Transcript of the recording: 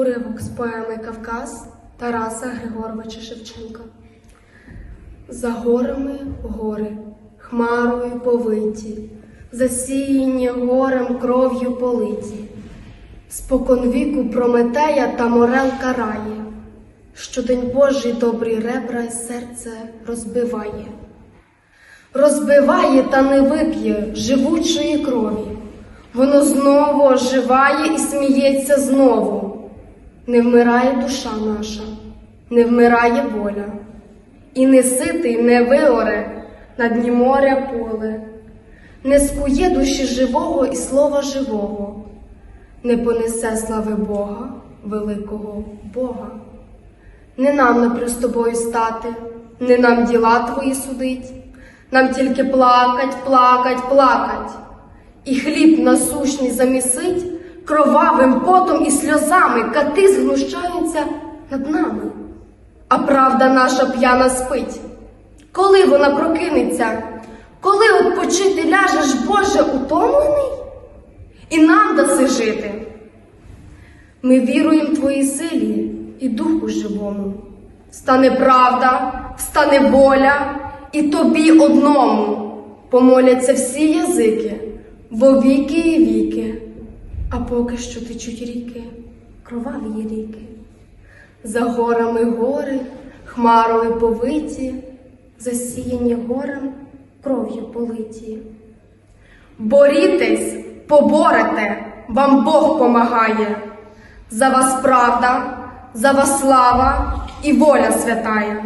Уривок з поеми Кавказ Тараса Григоровича Шевченка. За горами гори, хмарою повиті, засіяні горем кров'ю политі. Спокон віку Прометея та морел карає, що день Божий добрі ребра й серце розбиває. Розбиває та не вип'є живучої крові. Воно знову оживає і сміється знову. Не вмирає душа наша, не вмирає воля, і не ситий не виоре на дні моря поле, не скує душі живого і слова живого, не понесе слави Бога, великого Бога. Не нам напрю з тобою стати, не нам діла твої судить, нам тільки плакать, плакать, плакать, і хліб насущний замісить, кровавим потом і сльозами кати згнущаються над нами. А правда наша п'яна спить. Коли вона прокинеться, коли odpoчити ляжеш, Боже, утомлений? І нам даси жити. Ми віруємо Твоїй силі і Духу живому. Стане правда, встане воля, і тобі одному помоляться всі язики, во віки і віки, а поки що течуть ріки, кроваві ріки. За горами гори, хмарою повиті, засіяні горем кров'ю политі. Борітесь, поборете, вам Бог помагає. За вас правда, за вас слава і воля святая.